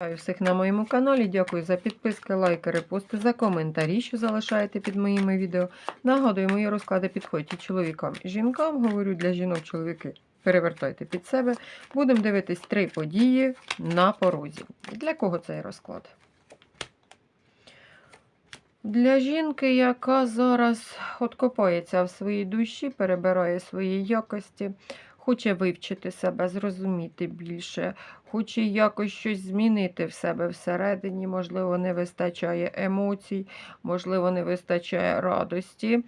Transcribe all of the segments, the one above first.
Вітаю всіх на моєму каналі. Дякую за підписки, лайки, репости, за коментарі, що залишаєте під моїми відео. Нагадую, мої розклади підходять чоловікам і жінкам. Говорю для жінок, чоловіки. Перевертайте під себе. Будемо дивитись три події на порозі. Для кого цей розклад? Для жінки, яка зараз от копається в своїй душі, перебирає свої якості, хоче вивчити себе, зрозуміти більше, хоче якось щось змінити в себе всередині, можливо, не вистачає емоцій, можливо, не вистачає радості.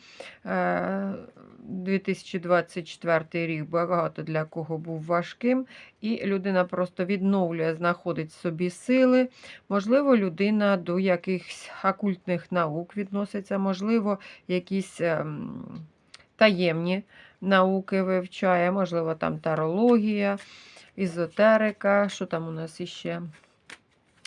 Е, 2024 рік багато для кого був важким, і людина просто відновлює, знаходить в собі сили. Можливо, людина до якихось окультних наук відноситься, можливо, якісь ем, таємні науки вивчає, можливо, там тарологія, ізотерика, що там у нас іще?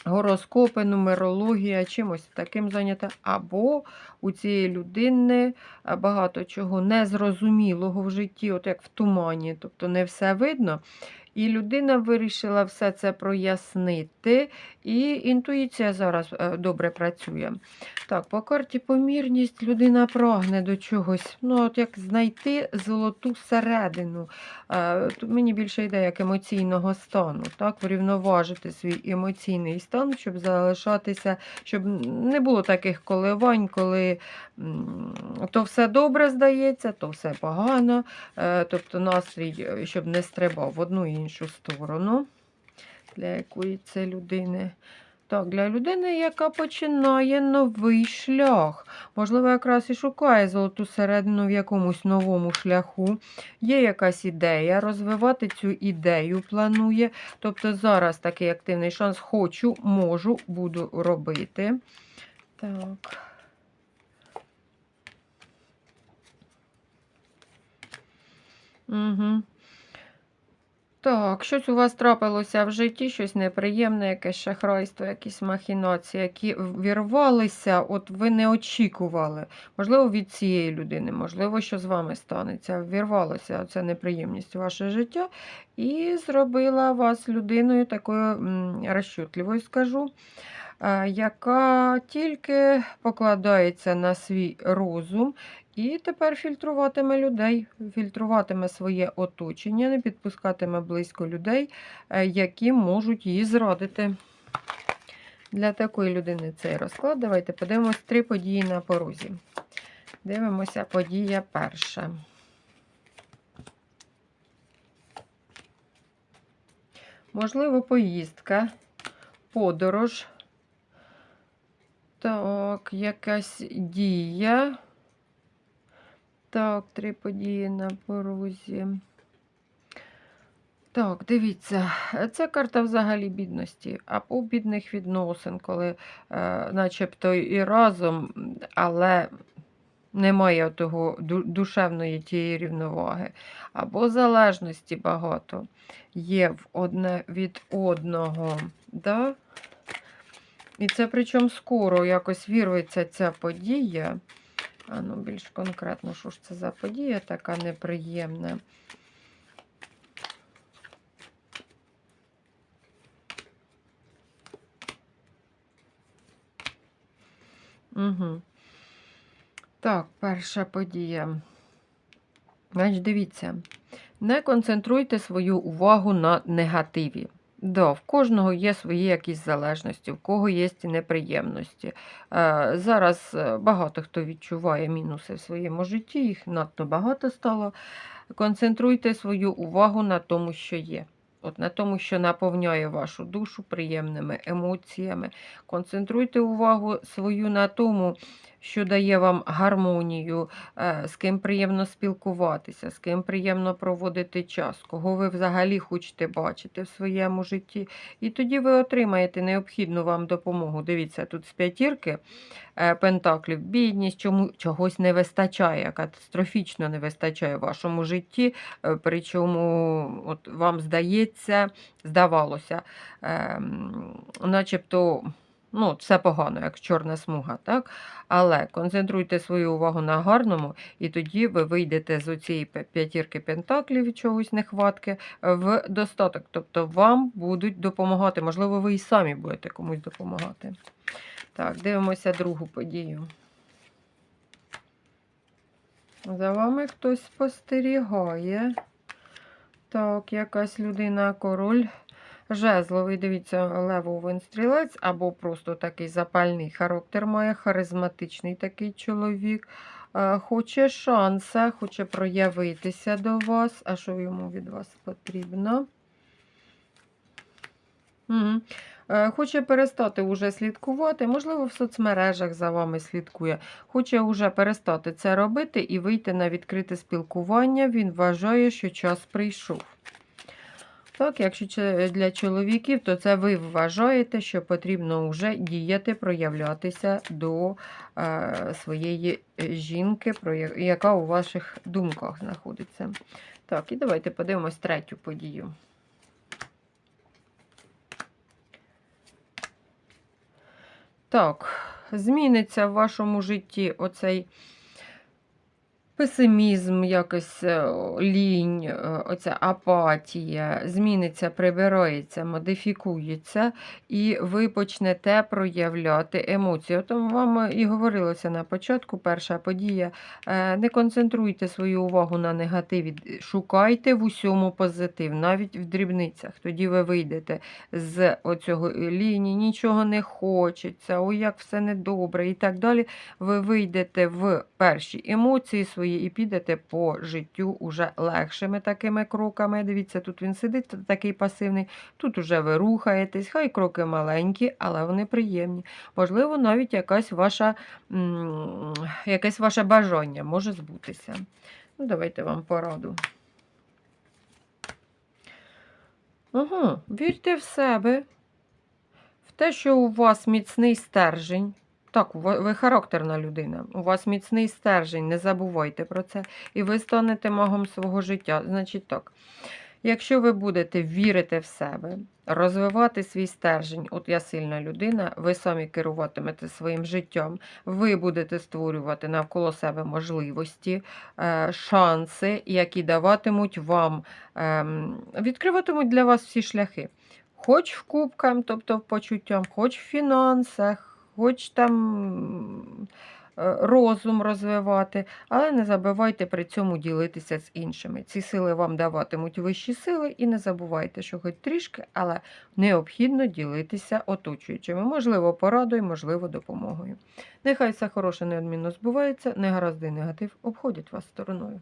Гороскопи, нумерологія, чимось таким зайнята. Або у цієї людини е, багато чого незрозумілого в житті, от як в тумані, тобто не все видно. І людина вирішила все це прояснити, і інтуїція зараз е, добре працює. Так, по карті помірність людина прагне до чогось. Ну, от як знайти золоту середину. Е, Тут мені більше йде як емоційного стану, так, врівноважити свій емоційний стан, щоб залишатися, щоб не було таких коливань, коли то все добре здається, то все погано. Е, Тобто настрій, щоб не стрибав в одну і іншу сторону. Для якої це людини. Так, для людини, яка починає новий шлях. Можливо, якраз і шукає золоту середину в якомусь новому шляху. Є якась ідея, розвивати цю ідею планує. Тобто зараз такий активний шанс хочу, можу, буду робити. Так. Угу. Так, щось у вас трапилося в житті, щось неприємне, якесь шахрайство, якісь махінації, які вірвалися, от ви не очікували. Можливо, від цієї людини, можливо, що з вами станеться. Вірвалося ця неприємність у ваше життя і зробила вас людиною такою розчутливою, скажу, е, яка тільки покладається на свій розум і тепер фільтруватиме людей, фільтруватиме своє оточення, не підпускатиме близько людей, е, які можуть її зрадити. Для такої людини цей розклад. Давайте подивимось три події на порозі. Дивимося, подія перша. Можливо, поїздка, подорож. Так, якась дія. Так, три події на порозі. Так, дивіться, це карта взагалі бідності, або бідних відносин, коли е, начебто і разом, але немає того душевної тієї рівноваги, або залежності багато є в одне від одного. Да? І це причому скоро якось вірветься ця подія. А ну, більш конкретно, що ж це за подія така неприємна. Угу. Так, перша подія. Значить, дивіться, не концентруйте свою увагу на негативі. Да, в кожного є свої якісь залежності, в кого є неприємності. Е, Зараз е, багато хто відчуває мінуси в своєму житті, їх надто багато стало. Концентруйте свою увагу на тому, що є. От на тому, що наповняє вашу душу приємними емоціями. Концентруйте увагу свою на тому, що дає вам гармонію, е, з ким приємно спілкуватися, з ким приємно проводити час, кого ви взагалі хочете бачити в своєму житті. І тоді ви отримаєте необхідну вам допомогу. Дивіться, тут з п'ятірки е, пентаклів, бідність, чому чогось не вистачає, катастрофічно не вистачає в вашому житті. е, Причому от вам здається, здавалося, ем, начебто Ну, все погано, як чорна смуга, так? Але концентруйте свою увагу на гарному, і тоді ви вийдете з оцієї п'ятірки пентаклів від чогось нехватки в достаток. Тобто вам будуть допомагати. Можливо, ви і самі будете комусь допомагати. Так, дивимося другу подію. За вами хтось спостерігає. Так, якась людина, король жезловий, дивіться, левовий стрілець, або просто такий запальний характер має, харизматичний такий чоловік. Е, Хоче шанса, хоче проявитися до вас. А що йому від вас потрібно? Е, Хоче перестати уже слідкувати, можливо, в соцмережах за вами слідкує. Хоче уже перестати це робити і вийти на відкрите спілкування. Він вважає, що час прийшов. Так, якщо це для чоловіків, то це ви вважаєте, що потрібно вже діяти, проявлятися до е, своєї е, жінки, про яка у ваших думках знаходиться. Так, і давайте подивимось третю подію. Так, зміниться в вашому житті оцей песимізм, якось е, лінь, е, оця апатія, зміниться, прибирається, модифікується, і ви почнете проявляти емоції. От вам і говорилося на початку, перша подія. Е, Не концентруйте свою увагу на негативі, шукайте в усьому позитив, навіть в дрібницях. Тоді ви вийдете з оцього лінії, нічого не хочеться, ой, як все недобре і так далі. Ви вийдете в перші емоції свої і підете по життю уже легшими такими кроками. Дивіться, тут він сидить, такий пасивний. Тут уже ви рухаєтесь, хай кроки маленькі, але вони приємні. Можливо, навіть якась ваша, якесь ваше бажання може збутися. Ну, давайте вам пораду. Угу. Вірте в себе, в те, що у вас міцний стержень. Так, ви характерна людина. У вас міцний стержень, не забувайте про це. І ви станете магом свого життя. Значить так. Якщо ви будете вірити в себе, розвивати свій стержень, от я сильна людина, ви самі керуватимете своїм життям, ви будете створювати навколо себе можливості, е, шанси, які даватимуть вам, ем, відкриватимуть для вас всі шляхи. Хоч в кубкам, тобто в почуттям, хоч в фінансах, хоч там е, розум розвивати, але не забувайте при цьому ділитися з іншими. Ці сили вам даватимуть вищі сили, і не забувайте, що хоч трішки, але необхідно ділитися оточуючими. Можливо, порадою, можливо, допомогою. Нехай все хороше неодмінно збувається, негаразди негатив обходять вас стороною.